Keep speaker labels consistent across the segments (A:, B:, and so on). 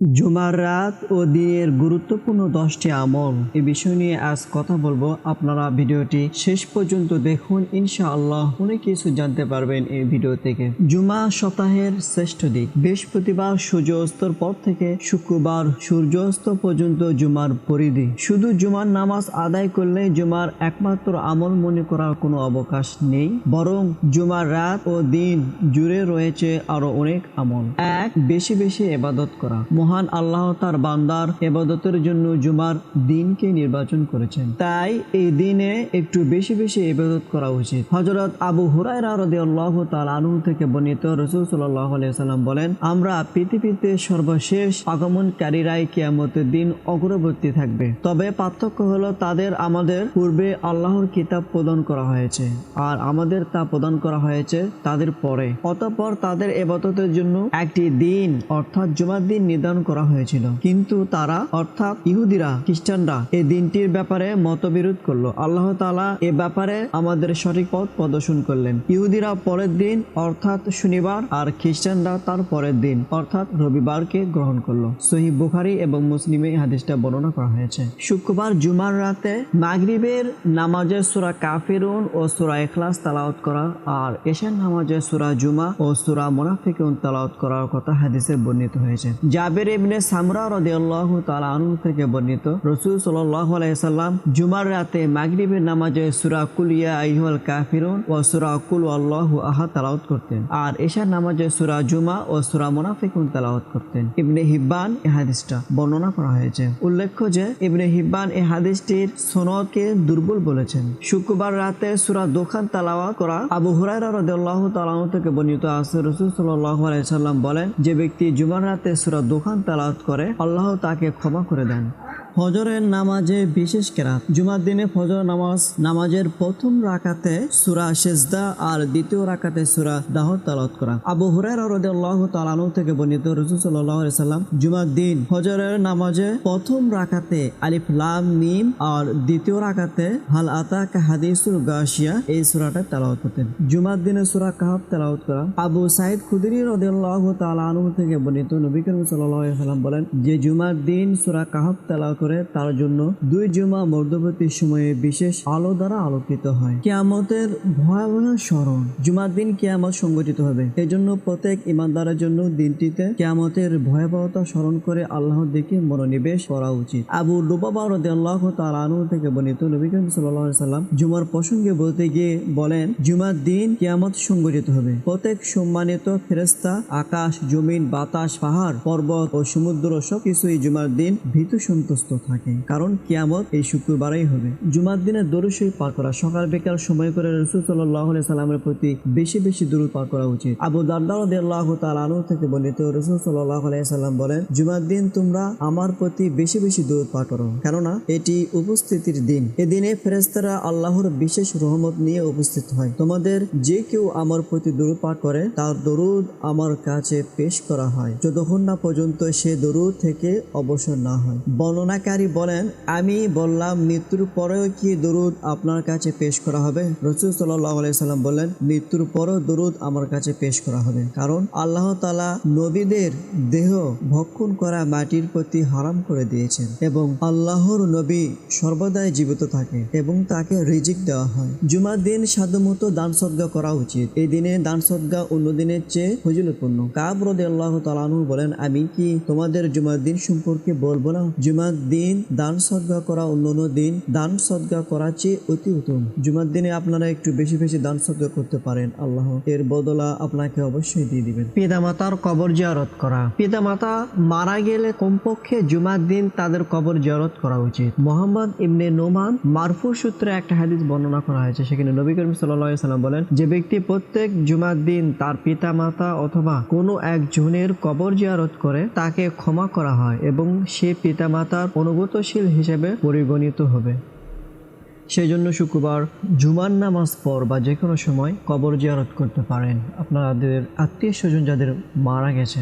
A: জুমার রাত ও দিনের গুরুত্বপূর্ণ দশটি আমল। এ বিষয় নিয়ে আজ কথা বলব। আপনারা ভিডিওটি শেষ পর্যন্ত দেখুন। ইনশাআল্লাহ অনেক কিছু জানতে পারবেন এই ভিডিও থেকে। জুমা সপ্তাহের শ্রেষ্ঠ দিক। বৃহস্পতিবার সূর্য অস্তর পর থেকে শুক্রবার সূর্যাস্ত পর্যন্ত জুমার পরিধি। শুধু জুমার নামাজ আদায় করলে জুমার একমাত্র আমল মনে করার কোনো অবকাশ নেই। বরং জুমার রাত ও দিন জুড়ে রয়েছে আরও অনেক আমল। এক, বেশি বেশি এবাদত করা। মহান আল্লাহ তার বান্দার এবাদতের জন্য জুমার দিনকে নির্বাচন করেছেন। তাই এই দিনে একটু বেশি বেশি এবাদত করা উচিত। হজরত আবু হুরায়রা রাদিয়াল্লাহু তাআলা আনহু থেকে বর্ণিত রাসূল সাল্লাল্লাহু আলাইহি সাল্লাম বলেন, আমরা পৃথিবীতে সর্বশেষ আগমনকারীরাই কিয়ামতের দিন অগ্রবর্তী থাকবে। তবে পার্থক্য হলো তাদের আমাদের পূর্বে আল্লাহর কিতাব প্রদান করা হয়েছে আর আমাদের তা প্রদান করা হয়েছে তাদের পরে। অতঃপর তাদের এবাদতের জন্য একটি দিন অর্থাৎ জুমার দিন নির্ধারণ করা হয়েছিল। কিন্তু তারা, অর্থাৎ ইহুদিরা, খ্রিস্টানরা এই দিনটির ব্যাপারে মতবিরোধ করল। আল্লাহ তাআলা এ ব্যাপারে আমাদের সঠিক পথ প্রদর্শন করলেন। ইহুদিরা পরের দিন, অর্থাৎ শনিবার, আর খ্রিস্টানরা তার পরের দিন, অর্থাৎ রবিবারকে গ্রহণ করল। সহি বুখারি এবং মুসলিমে হাদিসটা বর্ণনা করা হয়েছে। শুক্রবার জুমার রাতে মাগরিবের নামাজের সুরা কাফিরুন ও সুরা এখলাস তালাওয়াত করা আর এশান নামাজের সুরা জুমা ও সুরা মুনাফিকুন তালাওয়াত করার কথা হাদিসে বর্ণিত হয়েছে। জাবের ইবনে সামরা রাদিয়াল্লাহু তাআলা আনহু থেকে বর্ণিত, রাসূল সাল্লাল্লাহু আলাইহি সাল্লাম জুমার রাতে মাগরিবের নামাজে সূরা কুল ইয়া কাফিরুন ও সূরা কুল আল্লাহু আহাদ করতেন আর এশার নামাজে সূরা জুমা ও সূরা মুনাফিকুন করতেন। ইবনে হিব্বান এই হাদিসটা বর্ণনা করা হয়েছে। উল্লেখ্য যে ইবনে হিব্বান এই হাদিসটির সনদকে দুর্বল বলেছেন। শুক্রবার রাতে সুরা দোকান তালাওয়া করা আবু হুরায়রা রাদিয়াল্লাহু তাআলা আনহু থেকে বর্ণিত আছে। রসুল সাল্লাল্লাহু আলাইহি সাল্লাম বলেন, যে ব্যক্তি জুমার রাতে সূরা দোকান তালাওয়াত করে আল্লাহ তাকে ক্ষমা করে দেন। ফজরের নামাজে বিশেষ কেরাত। জুমার দিনে ফজর নামাজ, নামাজের প্রথম রাকাতে সুরা সেজদা আর দ্বিতীয় রাকাতে সুরা দাহর তালাত করা। আবু হুরায়রা রাদিয়াল্লাহু তাআলা আনহু থেকে বর্ণিত রাসূল সাল্লাম জুমার দিন ফজরের নামাজে প্রথম রাকাতে আলিফ, লাম, মিম আর দ্বিতীয় রাকাতে হাল আতাকা হাদিসুল গাশিয়া এই সুরাটা তেলাওয়াত করতেন। জুমার দিনে সূরা কাহাব তেলাওয়াত করা। আবু সাইদ খুদরি রাদিয়াল্লাহু তাআলা আনহু থেকে বর্ণিত নবী করিম সাল্লাম বলেন, যে জুমার দিন সুরা কাহাব তেলাওয়াত করে তার জন্য দুই জুমা মধ্যবর্তী সময়ে বিশেষ আলো দ্বারা আলোকিত হয়। কিয়ামতের ভয়াবহ স্মরণ। জুমার দিন কিয়ামত সংগঠিত হবে। এজন্য প্রত্যেক ইমানদারের জন্য দিনটিতে কিয়ামতের ভয়াবহতা স্মরণ করে আল্লাহর দিকে মনোনিবেশ করা উচিত। আবু লুবাবা আল্লাহ তার আনু থেকে বর্ণিত নবী করিম সাল্লাল্লাহু সাল্লাম জুমার প্রসঙ্গে বলতে গিয়ে বলেন, জুমার দিন কিয়ামত সংগঠিত হবে। প্রত্যেক সম্মানিত ফেরেস্তা আকাশ, জমিন, বাতাস, পাহাড়, পর্বত ও সমুদ্র সব কিছুই জুমার দিন ভীতু সন্তুষ্ট থাকে। কারণ কিয়ামত এই শুক্রবারেই হবে। জুমার দিনে দরুশই পার করা, সকাল বিকাল সময় করে রসুল সাল্লাহ সাল্লামের প্রতি বেশি বেশি দূরত পার করা উচিত। আবু দারদাহ তাল আনু থেকে বর্ণিত রসুল সাল্লাহ সাল্লাম বলেন, জুমার দিন তোমরা আমার প্রতি বেশি বেশি দূরত পার করো। কেননা এটি উপস্থিতির দিন। এদিনে ফেরেস্তারা আল্লাহর বিশেষ রহমত নিয়ে উপস্থিত হয়। তোমাদের যে কেউ আমার প্রতি দরুদ পাঠ করে, তার দরুদ আমার কাছে পেশ করা হয়। যতক্ষণ না পর্যন্ত সে দরুদ থেকে অবসর না হয়। বর্ণনাকারী বলেন, আমি বললাম, মৃত্যুর পরেও কি দরুদ আপনার কাছে পেশ করা হবে? রসুল সাল্লাহ সাল্লাম বললেন, মৃত্যুর পরেও দরুদ আমার কাছে পেশ করা হবে। কারণ আল্লাহ তালা নবীদের দেহ ভক্ষণ করা মাটির প্রতি হারাম করে দিয়েছেন এবং আল্লাহর নবী সর্বদাই জীবিত থাকে এবং তাকে রিজিক দেওয়া হয়। জুমার দিন সাধ্যমতো দান সদ্গা করা উচিত। এই দিনে দান সদ্গা অন্য দিনের চেয়ে ফজিলতপূর্ণ। কাব রদে আল্লাহ তালানু বলেন, আমি কি তোমাদের জুমার দিন সম্পর্কে বলব না? জুমার দিন দান সদ্গা করা অন্যান্য দিন দান সদ্গা করার চেয়ে অতি উত্তম। জুমার দিনে আপনারা একটু বেশি বেশি দান সদ্গা করতে পারেন, আল্লাহ এর বদলা আপনাকে অবশ্যই দিয়ে দিবেন। পিতা মাতার কবর জিয়ারত করা। পিতা মাতা মারা গেলে কমপক্ষে জুমার দিন তাদের কবর জিয়ারত করা উচিত। মোহাম্মদ ইবনে নোমান মারফু সূত্রে একটা হাদিস বর্ণনা করা হয়েছে, সেখানে নবী করিম সাল্লাম বলেন, যে ব্যক্তি প্রত্যেক জুমার দিন তার পিতা মাতা অথবা কোনো একজনের কবর জিয়ারত করে, তাকে ক্ষমা করা হয় এবং সে পিতা মাতার অনুগতশীল হিসেবে পরিগণিত হবে। সেই জন্য শুক্রবার জুমার নামাজ পর বা যে কোনো সময় কবর জিয়ারত করতে পারেন। আপনাদের আত্মীয় স্বজন যাদের মারা গেছে।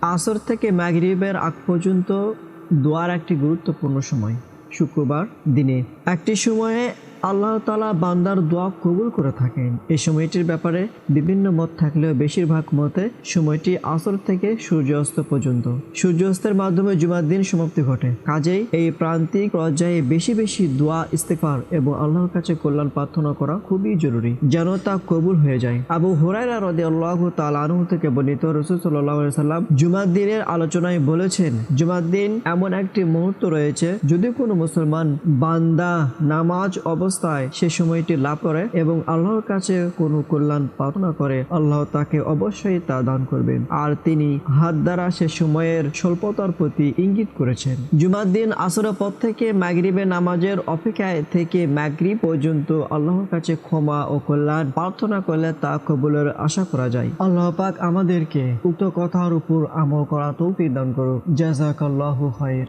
A: আসর থেকে ম্যাগরিবের আগ পর্যন্ত দোয়ার একটি গুরুত্বপূর্ণ সময়। শুক্রবার দিনে একটি সময়ে আল্লাহ তালা বান্দার দোয়া কবুল করে থাকেন। এই সময়টির ব্যাপারে বিভিন্ন মত থাকলেও বেশিরভাগ মতে সময়টি আসর থেকে সূর্যাস্ত পর্যন্ত। সূর্যাস্তের মাধ্যমে জুমার দিন সমাপ্তি ঘটে। কাজেই এই প্রান্তিক পর্যায়ে বেশি বেশি দোয়া ইস্তেফার এবং আল্লাহর কাছে কল্যাণ প্রার্থনা করা খুবই জরুরি, যেন তা কবুল হয়ে যায়। আবু হুরাইরা রদে আল্লাহ তালু থেকে বর্ণিত রসুল সাল্লাহ সাল্লাম জুমার দিনের আলোচনায় বলেছেন, জুমার দিন এমন একটি মুহূর্ত রয়েছে, যদি কোনো মুসলমান বান্দা নামাজ অবস্থায় সে সময়টি লাভ করে এবং আল্লাহর কাছে কোনো কল্যাণ প্রার্থনা করে। আল্লাহ তাকে অবশ্যই তা দান করবেন। আর তিনি হাত দ্বারা সে সময়ের স্বল্পতার প্রতি ইঙ্গিত করেছেন। জুমার দিন আসরের পর থেকে ম্যাগরিবে নামাজের অপেক্ষায় থেকে ম্যাগরিব পর্যন্ত আল্লাহর কাছে ক্ষমা ও কল্যাণ প্রার্থনা করলে তা কবুলের আশা করা যায়। আল্লাহ পাক আমাদেরকে উক্ত কথার উপর আমল করা তৌফিক দান করুক। জাজাকাল্লাহু খাইর।